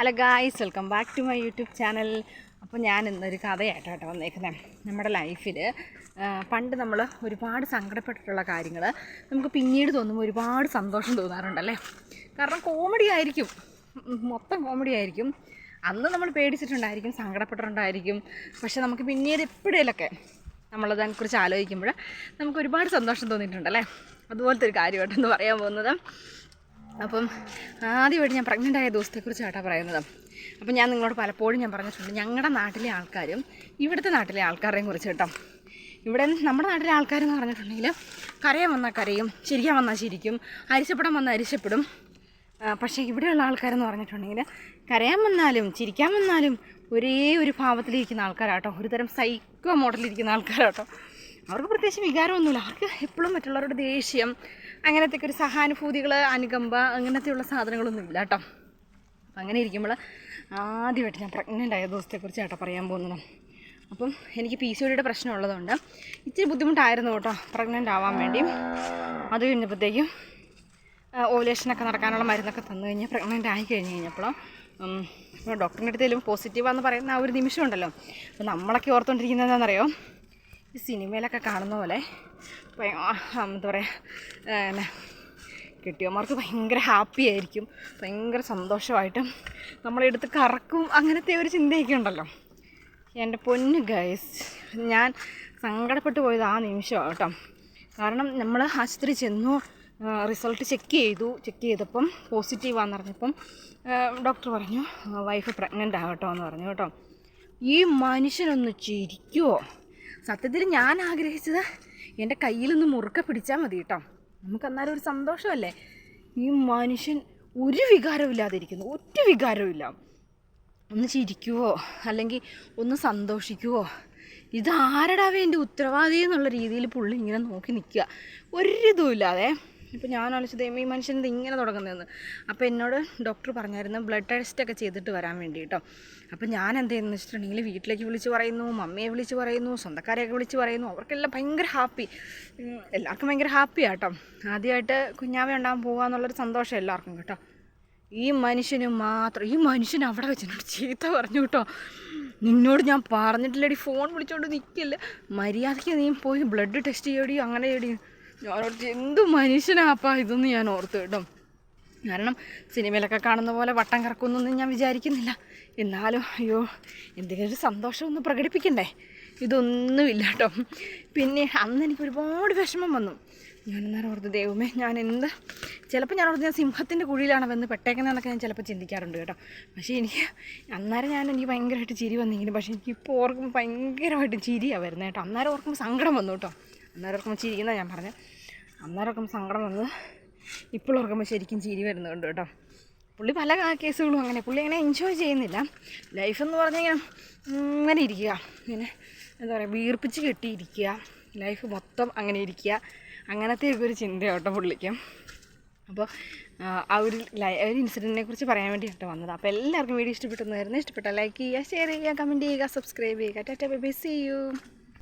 Hello guys welcome back to my YouTube channel അപ്പോൾ ഞാൻ ഇന്നൊരു കഥയായിട്ടാണ് വന്നേക്കുന്നത് നമ്മുടെ ലൈഫിൽ പണ്ട് നമ്മൾ ഒരുപാട് സങ്കടപ്പെട്ടിട്ടുള്ള കാര്യങ്ങൾ നമുക്ക് പിന്നീട് തോന്നുമ്പോൾ ഒരുപാട് സന്തോഷം തോന്നാറുണ്ടല്ലേ? കാരണം കോമഡി ആയിരിക്കും. മൊത്തം കോമഡി ആയിരിക്കും. അന്ന് നമ്മൾ പേടിച്ചിട്ടുണ്ടായിരിക്കും സങ്കടപ്പെട്ടിട്ടുണ്ടായിരിക്കും. പക്ഷെ നമുക്ക് പിന്നീട് എപ്പോഴേലൊക്കെ നമ്മളതിനെക്കുറിച്ച് ആലോചിക്കുമ്പോൾ നമുക്ക് ഒരുപാട് സന്തോഷം തോന്നിയിട്ടുണ്ടല്ലേ? അതുപോലത്തെ ഒരു കാര്യമായിട്ടെന്ന് പറയാൻ പോകുന്നത്. അപ്പം ആദ്യമായിട്ട് ഞാൻ പ്രഗ്നന്റ് ആയ ദിവസത്തെക്കുറിച്ച് കേട്ടോ പറയുന്നത്. അപ്പം ഞാൻ നിങ്ങളോട് പലപ്പോഴും ഞാൻ പറഞ്ഞിട്ടുണ്ട് ഞങ്ങളുടെ നാട്ടിലെ ആൾക്കാരും ഇവിടുത്തെ നാട്ടിലെ ആൾക്കാരെയും കുറിച്ച് കേട്ടോ. ഇവിടെ നമ്മുടെ നാട്ടിലെ ആൾക്കാരെന്ന് പറഞ്ഞിട്ടുണ്ടെങ്കിൽ കരയാൻ വന്നാൽ കരയും ചിരിക്കാൻ വന്നാൽ ചിരിക്കും അരിശപ്പെടാൻ വന്നാൽ അരിശപ്പെടും. പക്ഷേ ഇവിടെയുള്ള ആൾക്കാരെന്ന് പറഞ്ഞിട്ടുണ്ടെങ്കിൽ കരയാൻ വന്നാലും ചിരിക്കാൻ വന്നാലും ഒരേ ഒരു ഭാവത്തിലിരിക്കുന്ന ആൾക്കാരാട്ടോ. ഒരു തരം സൈക്കോ മോഡലിരിക്കുന്ന ആൾക്കാരാട്ടോ. അവർക്ക് പ്രത്യേകിച്ച് വികാരമൊന്നുമില്ല. അവർക്ക് എപ്പോഴും മറ്റുള്ളവരുടെ ദേഷ്യം അങ്ങനത്തെ ഒരു സഹാനുഭൂതികൾ അനുകമ്പ അങ്ങനത്തെയുള്ള സാധനങ്ങളൊന്നും ഇല്ല കേട്ടോ. അങ്ങനെ ഇരിക്കുമ്പോൾ ആദ്യമായിട്ട് ഞാൻ പ്രഗ്നന്റ് ആയ ദിവസത്തെക്കുറിച്ച് ചേട്ടാ പറയാൻ പോകുന്നത്. അപ്പം എനിക്ക് പി സി ഒടിയുടെ പ്രശ്നം ഉള്ളതുകൊണ്ട് ഇച്ചിരി ബുദ്ധിമുട്ടായിരുന്നു കേട്ടോ പ്രഗ്നന്റ് ആവാൻ വേണ്ടി. അത് കഴിഞ്ഞപ്പോഴത്തേക്കും ഓവുലേഷനൊക്കെ നടക്കാനുള്ള മരുന്നൊക്കെ തന്നു കഴിഞ്ഞ് പ്രഗ്നന്റ് ആയി കഴിഞ്ഞ് കഴിഞ്ഞപ്പോൾ ഡോക്ടറിന്റെ അടുത്തേലും പോസിറ്റീവാന്ന് പറയുന്ന ആ ഒരു നിമിഷമുണ്ടല്ലോ. അപ്പോൾ നമ്മളൊക്കെ ഓർത്തുകൊണ്ടിരിക്കുന്നത് ഈ സിനിമയിലൊക്കെ കാണുന്ന പോലെ എന്താ പറയുക എന്നാ കിട്ടിയവന്മാർക്ക് ഭയങ്കര ഹാപ്പി ആയിരിക്കും. ഭയങ്കര സന്തോഷമായിട്ടും നമ്മളെടുത്ത് കറക്കും അങ്ങനത്തെ ഒരു ചിന്തയൊക്കെ ഉണ്ടല്ലോ. എന്റെ പൊന്ന് ഗൈസ് ഞാൻ സങ്കടപ്പെട്ടു പോയത് ആ നിമിഷമാണ് കേട്ടോ. കാരണം നമ്മൾ ആശുപത്രി ചെന്നു റിസൾട്ട് ചെക്ക് ചെയ്തു. ചെക്ക് ചെയ്തപ്പം പോസിറ്റീവാന്ന് പറഞ്ഞപ്പം ഡോക്ടർ പറഞ്ഞു വൈഫ് പ്രഗ്നന്റ് ആകട്ടോ എന്ന് പറഞ്ഞു കേട്ടോ. ഈ മനുഷ്യനൊന്ന് ചിരിക്കുമോ സത്യത്തിൽ ഞാൻ ആഗ്രഹിച്ചത് എന്റെ കയ്യിലൊന്ന് മുറുക്കെ പിടിച്ചാൽ മതി കേട്ടോ. നമുക്ക് അന്നേരം ഒരു സന്തോഷമല്ലേ? ഈ മനുഷ്യൻ ഒരു വികാരവും ഇല്ലാതിരിക്കുന്നു ഒറ്റ വികാരവും ഇല്ല ഒന്ന് ചിരിക്കുവോ? അല്ലെങ്കിൽ ഒന്ന് സന്തോഷിക്കുവോ? ഇതാരടാവേ എന്റെ ഉത്തരവാദി എന്നുള്ള രീതിയിൽ പുള്ളി ഇങ്ങനെ നോക്കി നിൽക്കുക. ഒരു ഇല്ലാതെ ഇപ്പം ഞാൻ ആലോചിച്ചത് ഈ മനുഷ്യൻ ഇങ്ങനെ തുടങ്ങുന്നതെന്ന്. അപ്പോൾ എന്നോട് ഡോക്ടർ പറഞ്ഞായിരുന്നു ബ്ലഡ് ടെസ്റ്റ് ഒക്കെ ചെയ്തിട്ട് വരാൻ വേണ്ടി കേട്ടോ അപ്പോൾ ഞാൻ എന്ത് ചെയ്യുന്നു വെച്ചിട്ടുണ്ടെങ്കിൽ വീട്ടിലേക്ക് വിളിച്ച് പറയുന്നു മമ്മിയെ വിളിച്ച് പറയുന്നു സ്വന്തക്കാരെയൊക്കെ വിളിച്ച് പറയുന്നു. അവർക്കെല്ലാം ഭയങ്കര ഹാപ്പി എല്ലാവർക്കും ഭയങ്കര ഹാപ്പിയാണ് കേട്ടോ ആദ്യമായിട്ട് കുഞ്ഞാവ ഉണ്ടാകാൻ പോകുക എന്നുള്ളൊരു സന്തോഷം എല്ലാവർക്കും കേട്ടോ. ഈ മനുഷ്യന് മാത്രം ഈ മനുഷ്യൻ അവിടെ വെച്ചിട്ട് ചീത്ത പറഞ്ഞു കേട്ടോ. നിന്നോട് ഞാൻ പറഞ്ഞിട്ടില്ലടി ഫോൺ വിളിച്ചോണ്ട് നിൽക്കില്ല മര്യാദയ്ക്ക് നീ പോയി ബ്ലഡ് ടെസ്റ്റ് ചെയ്യടി അങ്ങനെ ചെയ്യടി. ഞാനോട് എന്ത് മനുഷ്യനാപ്പാ ഇതൊന്നും ഞാൻ ഓർത്തു കേട്ടോ. കാരണം സിനിമയിലൊക്കെ കാണുന്ന പോലെ വട്ടം കറക്കുന്നൊന്നും ഞാൻ വിചാരിക്കുന്നില്ല. എന്നാലും അയ്യോ എന്തെങ്കിലും ഒരു സന്തോഷം ഒന്ന് പ്രകടിപ്പിക്കണ്ടേ? ഇതൊന്നുമില്ല കേട്ടോ. പിന്നെ അന്ന് എനിക്ക് ഒരുപാട് വിഷമം വന്നു. ഞാൻ അന്നേരം ഓർത്ത് ദൈവമേ ഞാൻ എന്ത്? ചിലപ്പോൾ ഞാൻ ഓർത്ത് ഞാൻ സിംഹത്തിന്റെ കുഴിയിലാണ് വന്ന് പെട്ടേക്കുന്നതെന്നൊക്കെ ഞാൻ ചിലപ്പോൾ ചിന്തിക്കാറുണ്ട് കേട്ടോ. പക്ഷേ എനിക്ക് അന്നേരം ഞാൻ എനിക്ക് ഭയങ്കരമായിട്ട് ചിരി വന്നിങ്ങനെ പക്ഷേ എനിക്ക് ഇപ്പോൾ ഓർക്കുമ്പോൾ ഭയങ്കരമായിട്ട് ചിരിയാണ് വരുന്നത് കേട്ടോ. അന്നേരം ഓർക്കുമ്പോൾ സങ്കടം വന്നു കേട്ടോ. അന്നേരം ചിരിക്കുന്ന ഞാൻ പറഞ്ഞു. അന്നേരം സങ്കടം വന്നത് ഇപ്പോൾ ശരിക്കും ചിരി വരുന്നുണ്ട് കേട്ടോ. പുള്ളി പല കേസുകളും അങ്ങനെ. പുള്ളി അങ്ങനെ എൻജോയ് ചെയ്യുന്നില്ല. ലൈഫ് എന്ന് പറഞ്ഞാൽ ഇങ്ങനെ ഇരിക്കുക. ഇങ്ങനെ എന്താ പറയുക വീർപ്പിച്ച് കെട്ടിയിരിക്കുക. ലൈഫ് മൊത്തം അങ്ങനെ ഇരിക്കുക. അങ്ങനത്തെ ഒരു ചിന്ത കേട്ടോ പുള്ളിക്ക്. അപ്പോൾ ആ ഒരു ലൈ ഒരു ഇൻസിഡന്റിനെ കുറിച്ച് പറയാൻ വേണ്ടിയിട്ട് വന്നത്. അപ്പോൾ എല്ലാവർക്കും വീഡിയോ ഇഷ്ടപ്പെട്ടെന്നായിരുന്നു ഇഷ്ടപ്പെട്ട ലൈക്ക് ചെയ്യുക ഷെയർ ചെയ്യുക കമന്റ് ചെയ്യുക സബ്സ്ക്രൈബ് ചെയ്യുക. Tata bye bye see you